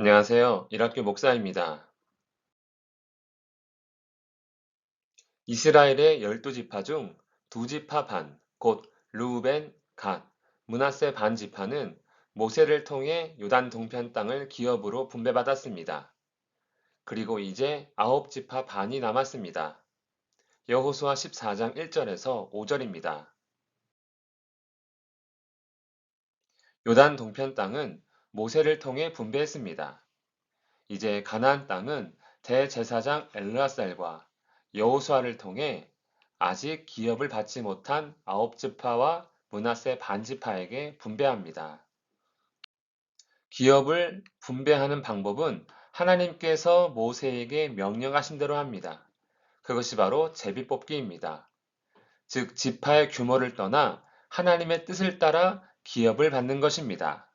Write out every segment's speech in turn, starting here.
안녕하세요. 일학교 목사입니다. 이스라엘의 열두 지파 중 두 지파 반, 곧 르우벤, 갓, 문하세 반 지파는 모세를 통해 요단 동편 땅을 기업으로 분배받았습니다. 그리고 이제 아홉 지파 반이 남았습니다. 여호수아 14장 1절에서 5절입니다. 요단 동편 땅은 모세를 통해 분배했습니다. 이제 가나안 땅은 대제사장 엘르아살과 여호수아를 통해 아직 기업을 받지 못한 아홉 지파와 문하세 반지파에게 분배합니다. 기업을 분배하는 방법은 하나님께서 모세에게 명령하신 대로 합니다. 그것이 바로 제비뽑기입니다. 즉 지파의 규모를 떠나 하나님의 뜻을 따라 기업을 받는 것입니다.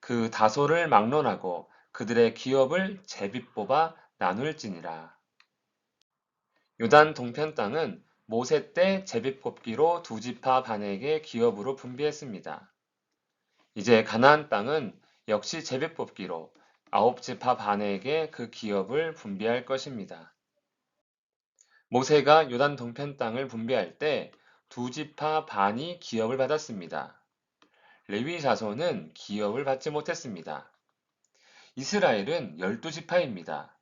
그 다소를 막론하고 그들의 기업을 제비 뽑아 나눌지니라. 요단 동편 땅은 모세 때 제비 뽑기로 두 지파 반에게 기업으로 분배했습니다. 이제 가나안 땅은 역시 제비 뽑기로 아홉 지파 반에게 그 기업을 분배할 것입니다. 모세가 요단 동편 땅을 분배할 때 두 지파 반이 기업을 받았습니다. 레위 자손은 기업을 받지 못했습니다. 이스라엘은 열두 지파입니다.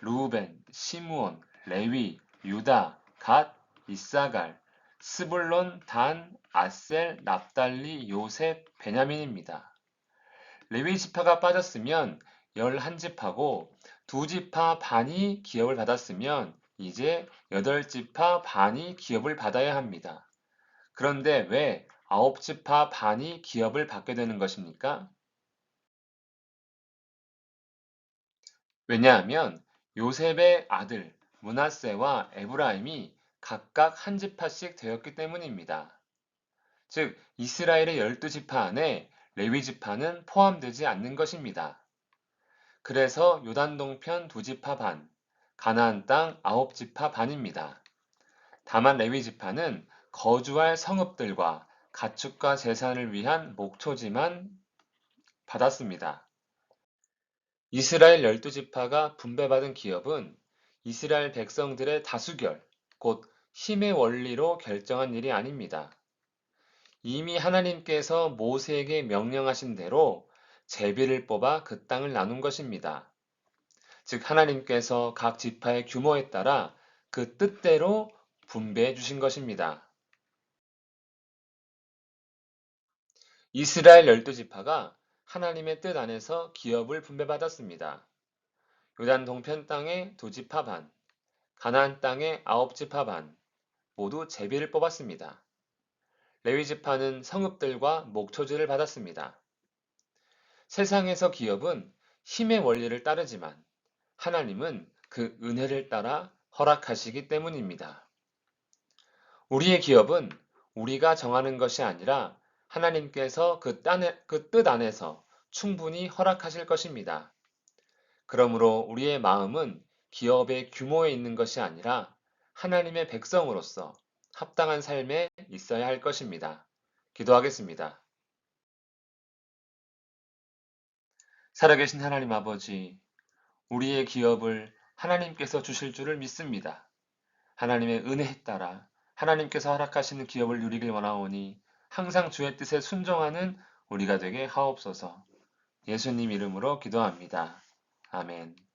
루벤, 시므온, 레위, 유다, 갓, 이사갈, 스불론, 단, 아셀, 납달리, 요셉, 베냐민입니다. 레위 지파가 빠졌으면 열한 지파고 두 지파 반이 기업을 받았으면 이제 여덟 지파 반이 기업을 받아야 합니다. 그런데 왜 아홉 지파 반이 기업을 받게 되는 것입니까? 왜냐하면 요셉의 아들 문하세와 에브라임이 각각 한 지파씩 되었기 때문입니다. 즉 이스라엘의 열두 지파 안에 레위 지파는 포함되지 않는 것입니다. 그래서 요단 동편 두 지파 반, 가나안 땅 아홉 지파 반입니다. 다만 레위 지파는 거주할 성읍들과 가축과 재산을 위한 목초지만 받았습니다. 이스라엘 열두 지파가 분배받은 기업은 이스라엘 백성들의 다수결, 곧 힘의 원리로 결정한 일이 아닙니다. 이미 하나님께서 모세에게 명령하신 대로 제비를 뽑아 그 땅을 나눈 것입니다. 즉 하나님께서 각 지파의 규모에 따라 그 뜻대로 분배해 주신 것입니다. 이스라엘 열두 지파가 하나님의 뜻 안에서 기업을 분배받았습니다. 요단 동편 땅의 두 지파 반, 가나안 땅의 아홉 지파 반, 모두 제비를 뽑았습니다. 레위 지파는 성읍들과 목초지를 받았습니다. 세상에서 기업은 힘의 원리를 따르지만 하나님은 그 은혜를 따라 허락하시기 때문입니다. 우리의 기업은 우리가 정하는 것이 아니라 하나님께서 그, 그 뜻 안에서 충분히 허락하실 것입니다. 그러므로 우리의 마음은 기업의 규모에 있는 것이 아니라 하나님의 백성으로서 합당한 삶에 있어야 할 것입니다. 기도하겠습니다. 살아계신 하나님 아버지, 우리의 기업을 하나님께서 주실 줄을 믿습니다. 하나님의 은혜에 따라 하나님께서 허락하시는 기업을 누리길 원하오니 항상 주의 뜻에 순종하는 우리가 되게 하옵소서. 예수님 이름으로 기도합니다. 아멘.